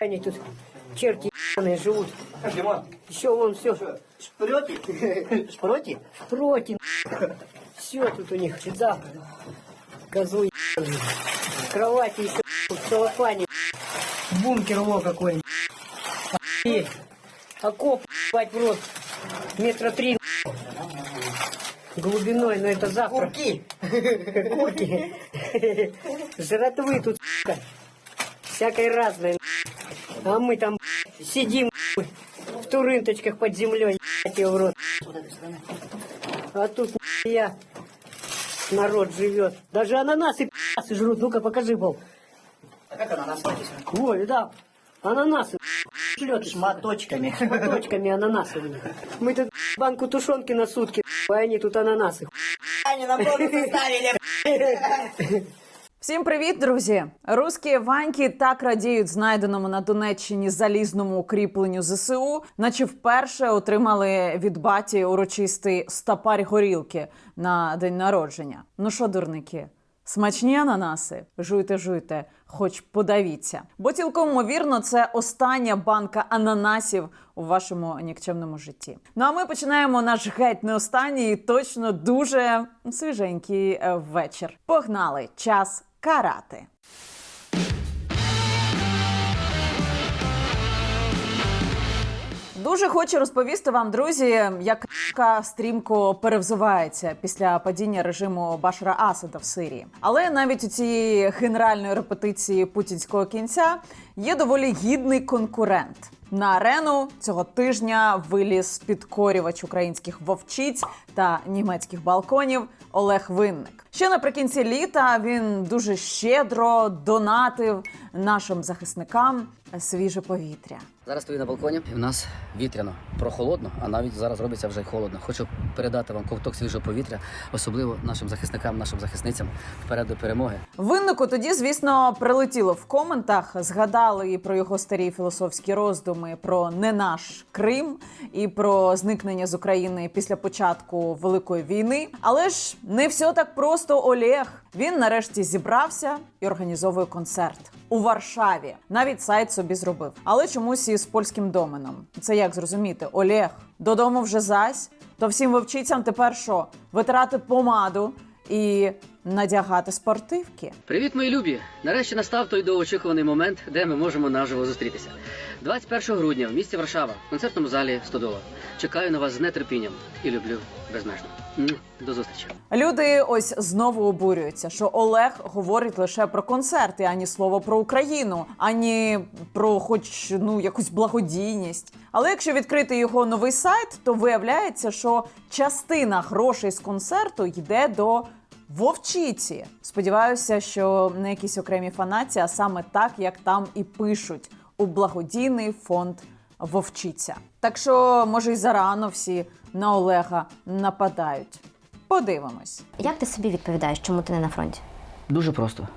Они тут черти ебаные живут. Еще вон все. Шпроти? Шпроти? Против. Все тут у них. Да. Козлы ебаные. Кровати еще в целлофане. Бункер во какой. И окоп ебать в рот. Метра три глубиной, но это завтра. Курки. Курки. Жратвы тут, сука. Всякой разной. А мы там сидим в турынточках под землей, его в рот. А тут я народ живет. Даже ананасы пи***цы жрут. Ну-ка, покажи, Бол. А как насмотрится? Ой, да. Ананасы шлет Шматочками. шматочками ананасовыми. Мы тут банку тушенки на сутки, а они тут ананасы. Они нам тоже составили. Всім привіт, друзі! Руські ваньки так радіють знайденому на Донеччині залізному укріпленню ЗСУ, наче вперше отримали від баті урочистий стопарь горілки на день народження. Ну що, дурники? Смачні ананаси, жуйте, жуйте, хоч подавіться. Бо цілком ймовірно, це остання банка ананасів у вашому нікчемному житті. Ну а ми починаємо наш геть не останній точно дуже свіженький е, вечір. Погнали! Час карати. Дуже хочу розповісти вам, друзі, як стрімко перевзувається після падіння режиму Башара Асада в Сирії. Але навіть у цієї генеральної репетиції путінського кінця є доволі гідний конкурент. На арену цього тижня виліз підкорювач українських вовчиць та німецьких балконів Олег Винник. Ще наприкінці літа він дуже щедро донатив нашим захисникам свіже повітря. Зараз стою на балконі. І в нас вітряно, прохолодно, а навіть зараз робиться вже й холодно. Хочу передати вам ковток свіжого повітря, особливо нашим захисникам, нашим захисницям вперед до перемоги. Виннику тоді, звісно, прилетіло в коментах. Згадали і про його старі філософські роздуми про не наш Крим і про зникнення з України після початку великої війни. Але ж не все так просто. Олег він нарешті зібрався і організовує концерт у Варшаві. Навіть сайт собі зробив, але чомусь із польським доменом. Це як зрозуміти? Олег додому вже зась. То всім вовчицям тепер що? Витирати помаду і надягати спортивки. Привіт, мої любі! Нарешті настав той довгоочікуваний момент, де ми можемо наживо зустрітися. 21 грудня в місті Варшава, в концертному залі Стодола. Чекаю на вас з нетерпінням і люблю безмежно. До зустрічі. Люди ось знову обурюються, що Олег говорить лише про концерти, ані слово про Україну, ані про хоч ну якусь благодійність. Але якщо відкрити його новий сайт, то виявляється, що частина грошей з концерту йде до вовчиці. Сподіваюся, що не якісь окремі фанаці, а саме так, як там і пишуть у благодійний фонд вовчиця. Так що, може, й зарано всі на Олега нападають. Подивимось. Як ти собі відповідаєш, чому ти не на фронті? Дуже просто.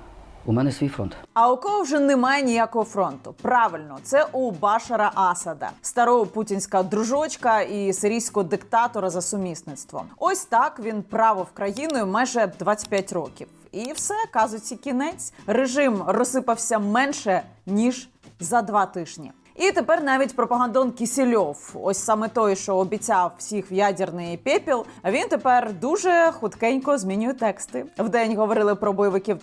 У мене свій фронт. А у кого вже немає ніякого фронту? Правильно, це у Башара Асада, старого путінська дружочка і сирійського диктатора за сумісництвом. Ось так він правив країною майже 25 років. І все, казується кінець. Режим розсипався менше ніж за два тижні. І тепер навіть пропагандон Кісільов, ось саме той, що обіцяв всіх в ядерний пепіл, він тепер дуже хуткенько змінює тексти. Вдень говорили про бойовиків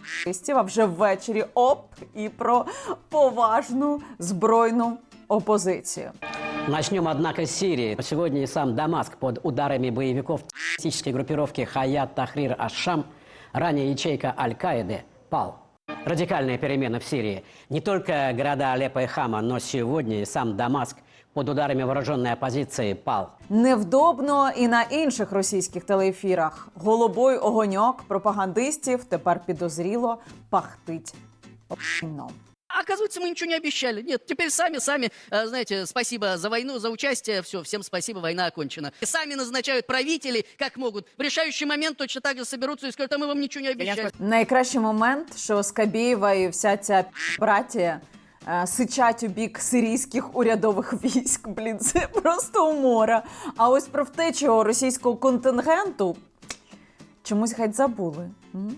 а вже ввечері оп і про поважну збройну опозицію. Начнем, однако, с Сирии. Сегодня сам Дамаск под ударами боевиков террористической группировки Хаят Тахрир Аш-Шам, ранее ячейка Аль-Каиды, пал. Радикальные перемены в Сирии. Не только города Алеппо и Хама, но сегодня и сам Дамаск под ударами вооруженной оппозиции пал. Невдобно і на інших російських телеефірах. Голубой огоньок пропагандистів тепер підозріло пахтить. А Оказывается, мы ничего не обещали. Нет, теперь сами, сами, э, знаете, спасибо за войну, за участие, все, всем спасибо, война окончена. И сами назначают правителей, как могут. В решающий момент точно так же соберутся и скажут, а мы вам ничего не обещали. Найкращий момент, що Скабєєва і вся ця братія е, сичать у бік сирійських урядових військ. Блін, це просто умора. А ось про втечу російського контингенту чомусь геть забули. М?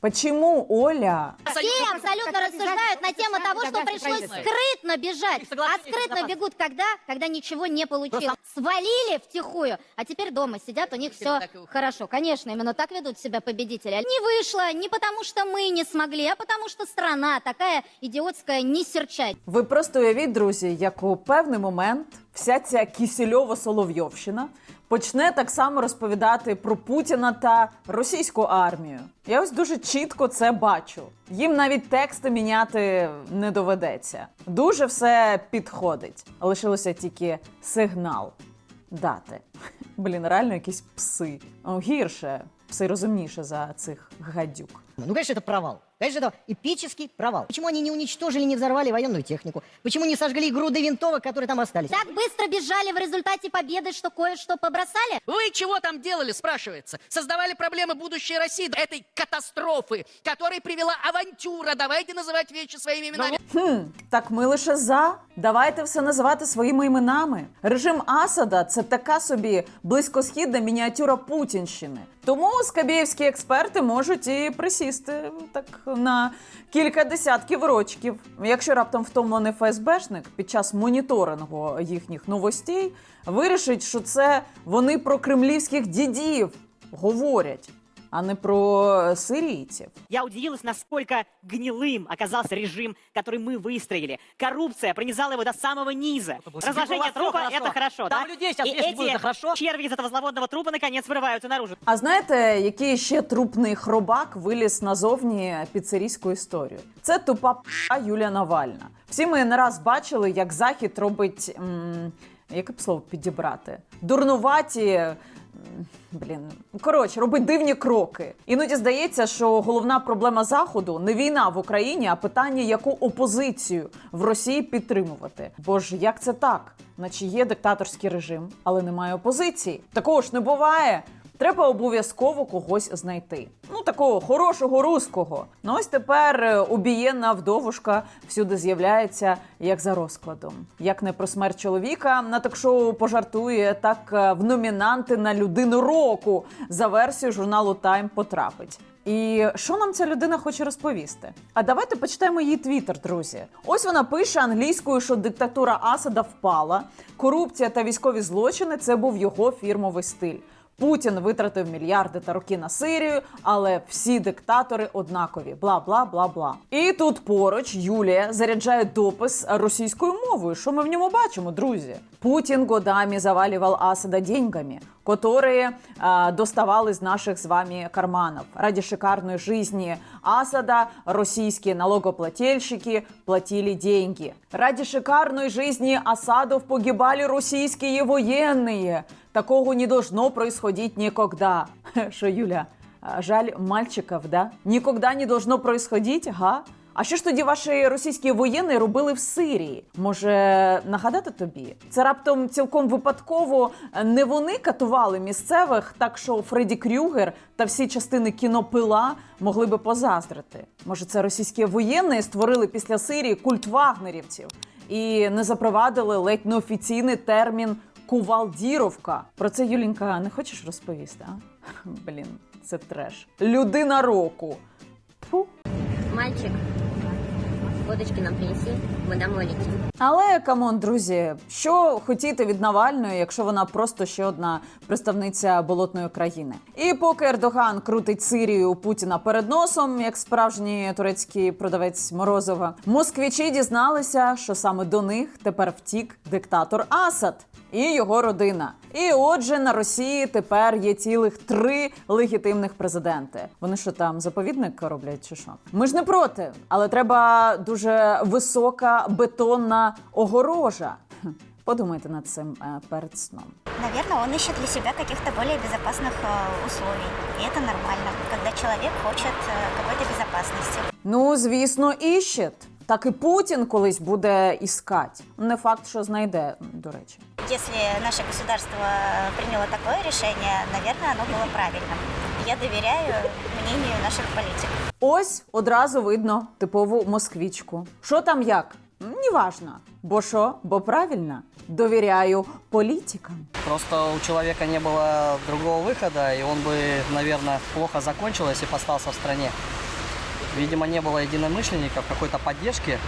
Почему Оля Все абсолютно рассуждают на тему того, что пришлось скрытно бежать. А скрытно бегут когда? Когда ничего не получилось. Свалили втихую, а теперь дома сидят, у них все так и уходят. хорошо. Конечно, именно так ведут себя победители. Не вышло не потому, что мы не смогли, а потому, что страна такая идиотская, не серчать. Ви просто уявіть, друзі, як у певний момент вся ця кісельово-соловйовщина почне так само розповідати про Путіна та російську армію. Я ось дуже чітко це бачу. Їм навіть тексти міняти не доведеться. Дуже все підходить. Лишилося тільки сигнал дати. Блін, реально якісь пси. О, гірше, пси розумніше за цих гадюк. Ну, конечно, это провал. Конечно, это эпический провал. Почему они не уничтожили, не взорвали военную технику? Почему не сожгли груды винтовок, которые там остались? Так быстро бежали в результате победы, что кое-что побросали? Вы чего там делали, спрашивается? Создавали проблемы будущей России, этой катастрофы, которой привела авантюра. Давайте называть вещи своими именами. Хм, так ми лише за. Давайте все називати своїми іменами. Режим Асада це така собі близькосхідна мініатюра Путінщини. Тому скабєївські експерти можуть і присісти так на кілька десятків рочків. Якщо раптом втомлений ФСБшник під час моніторингу їхніх новостей вирішить, що це вони про кремлівських дідів говорять, а не про сирійців. Я удивилась, насколько гнилым оказался режим, который мы выстроили. Коррупция пронизала его до самого низа. Разложение всё трупа хорошо. это хорошо, Там да? людей сейчас И вешать будут, эти это хорошо? черви из этого зловонного трупа наконец вырываются наружу. А знаєте, який ще трупний хробак виліз назовні під сирійську історію? Це тупа п***а Юлія Навальна. Всі ми не раз бачили, як Захід робить. М- яке б слово підібрати? Дурнуваті. Блін, коротше, робить дивні кроки. Іноді здається, що головна проблема заходу не війна в Україні, а питання, яку опозицію в Росії підтримувати. Бо ж як це так? Наче є диктаторський режим, але немає опозиції. Такого ж не буває. Треба обов'язково когось знайти. Ну такого хорошого руського. Ну ось тепер е, обієнна вдовушка всюди з'являється як за розкладом. Як не про смерть чоловіка на ток-шоу пожартує, так е, в номінанти на людину року за версією журналу Time потрапить. І що нам ця людина хоче розповісти? А давайте почитаємо її твіттер, друзі. Ось вона пише англійською, що диктатура Асада впала, корупція та військові злочини це був його фірмовий стиль. Путін витратив мільярди та роки на Сирію, але всі диктатори однакові. Бла бла бла бла. І тут поруч Юлія заряджає допис російською мовою. Що ми в ньому бачимо, друзі? Путін годами завалював Асада деньгами, которые а, доставали из наших с вами карманов. Ради шикарной жизни Асада российские налогоплательщики платили деньги. Ради шикарной жизни Асадов погибали российские военные. Такого не должно происходить никогда. Что, Юля, жаль мальчиков, да? Никогда не должно происходить, га? А що ж тоді ваші російські воєнні робили в Сирії? Може нагадати тобі? Це раптом цілком випадково не вони катували місцевих, так що Фредді Крюгер та всі частини кіно пила могли би позаздрити. Може, це російські воєнні створили після Сирії культ вагнерівців і не запровадили ледь неофіційний термін Кувалдіровка. Про це Юлінька не хочеш розповісти? А? Блін, це треш. Людина року. Мальчик, водочки нам принеси, мы домой. Але камон, друзі, що хотіти від Навальної, якщо вона просто ще одна представниця болотної країни? І поки Ердоган крутить Сирію Путіна перед носом, як справжній турецький продавець Морозова, москвічі дізналися, що саме до них тепер втік диктатор Асад. І його родина. І отже, на Росії тепер є цілих три легітимних президенти. Вони що там заповідник роблять, чи що? Ми ж не проти, але треба дуже висока бетонна огорожа. Хм, Подумайте над цим е, перед сном. Наверное, он ищет для себя каких-то более безопасных э, условий. И это нормально, когда человек хочет э, какой-то безопасности. Ну, звісно, іщет. Так і Путін колись буде іскать. Не факт, що знайде, до речі. Если наше государство приняло такое решение, наверное, оно было правильным. Я доверяю мнению наших политиков. Ось одразу видно типову москвічку. Що там як? М, Неважно. Бо що? Бо правильно. Довіряю політикам. Просто у человека не было другого выхода, и он бы, наверное, плохо закончил, если бы остался в стране. Видимо, не было единомышленников, какой-то поддержки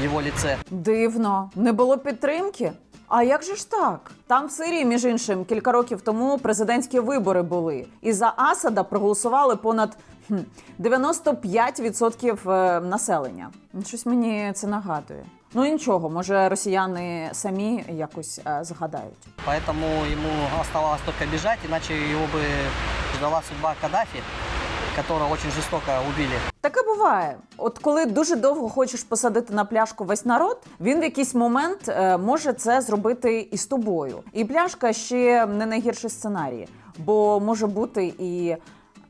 в его лице. Дивно, не було підтримки. А як же ж так? Там в Сирії, між іншим, кілька років тому президентські вибори були, і за Асада проголосували понад хм, 95% е, населення. Щось мені це нагадує. Ну нічого, може росіяни самі якось е, згадають. Поэтому ему оставалось только бежать, иначе его бы ждала судьба Каддафи, которого очень жестоко убили. Таке буває. От коли дуже довго хочеш посадити на пляшку весь народ, він в якийсь момент е, може це зробити і з тобою. І пляшка ще не найгірший сценарій, бо може бути і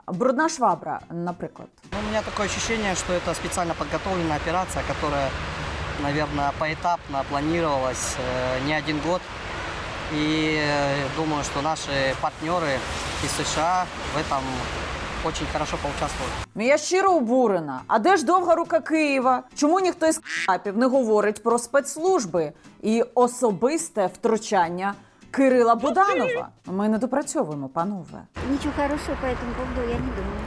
брудна швабра, наприклад. Ну, у меня такое ощущение, что это специально подготовленная операция, которая, наверное, поэтапно планировалась э, не один год. И э, думаю, что наши партнеры из США в этом очень хорошо поучаствуют. Ну я щиро обурена. А де ж довга рука Києва? Чому ніхто із капів не говорить про спецслужби і особисте втручання Кирила Буданова? Ми не допрацьовуємо, панове. Ничего хорошего по этому поводу я не думаю.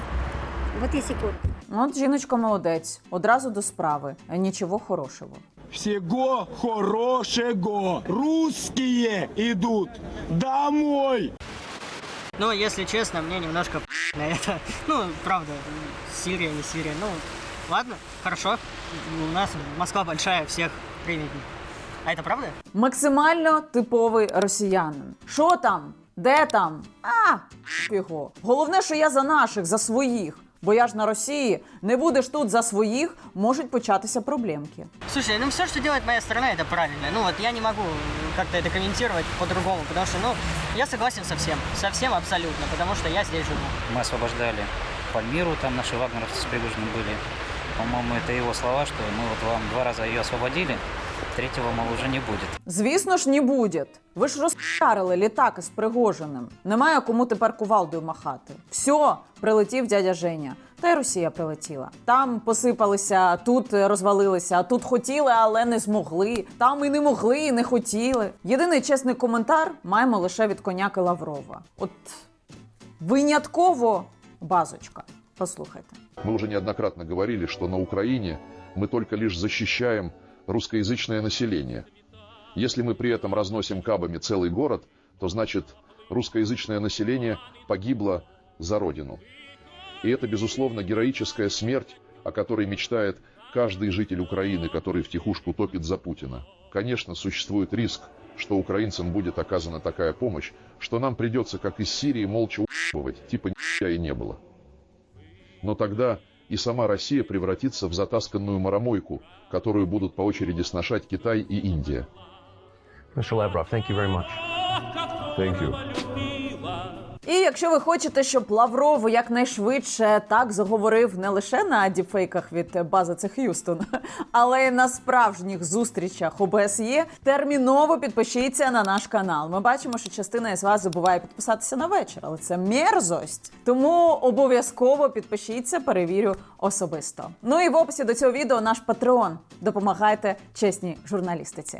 Вот если коротко. От жіночка молодець, одразу до справи. Нічого хорошого. Всего хорошего. Русские идут домой. Ну, если честно, мне немножко на это. Ну, правда, Сирия, не Сирия. Ну, ладно, хорошо. У нас Москва большая, всех примет. А это правда? Максимально типовий росіянин. Що там? Де там? А, його. Головне, що я за наших, за своїх. Бо я ж на Росії, не будеш тут за своїх, можуть початися проблемки. Слушай, ну все, что делает моя страна, это правильно. Ну вот я не могу как-то это комментировать по-другому, потому что, ну, я согласен со всем. Со всем абсолютно, потому что я здесь живу. Мы освобождали Пальмиру, там наши вагнеровцы с Пригожиным были. По-моему, это его слова, что мы вот вам два раза ее освободили, третьего, мол, уже не будет. Звісно ж, не буде. Ви ж розпарили літак із Пригожиним. Немає кому тепер кувалдою махати. Все, прилетів дядя Женя. Та й Росія прилетіла. Там посипалися, тут розвалилися, тут хотіли, але не змогли. Там і не могли, і не хотіли. Єдиний чесний коментар маємо лише від коняки Лаврова. От винятково базочка. Послухайте. Мы уже неоднократно говорили, что на Украине мы только лишь защищаем русскоязычное население. Если мы при этом разносим кабами целый город, то значит русскоязычное население погибло за родину. И это, безусловно, героическая смерть, о которой мечтает каждый житель Украины, который втихушку топит за Путина. Конечно, существует риск, что украинцам будет оказана такая помощь, что нам придется, как из Сирии, молча уебывать, типа нихуя и не было. Но тогда и сама Россия превратится в затасканную маромойку, которую будут по очереди сношать Китай и Индия. Mr. Lavrov, thank you very much. Thank you. І якщо ви хочете, щоб Лавров якнайшвидше так заговорив не лише на діпфейках від бази це Х'юстон, але й на справжніх зустрічах ОБСЄ, терміново підпишіться на наш канал. Ми бачимо, що частина із вас забуває підписатися на вечір, але це мерзость. Тому обов'язково підпишіться, перевірю особисто. Ну і в описі до цього відео наш патреон. Допомагайте чесній журналістиці.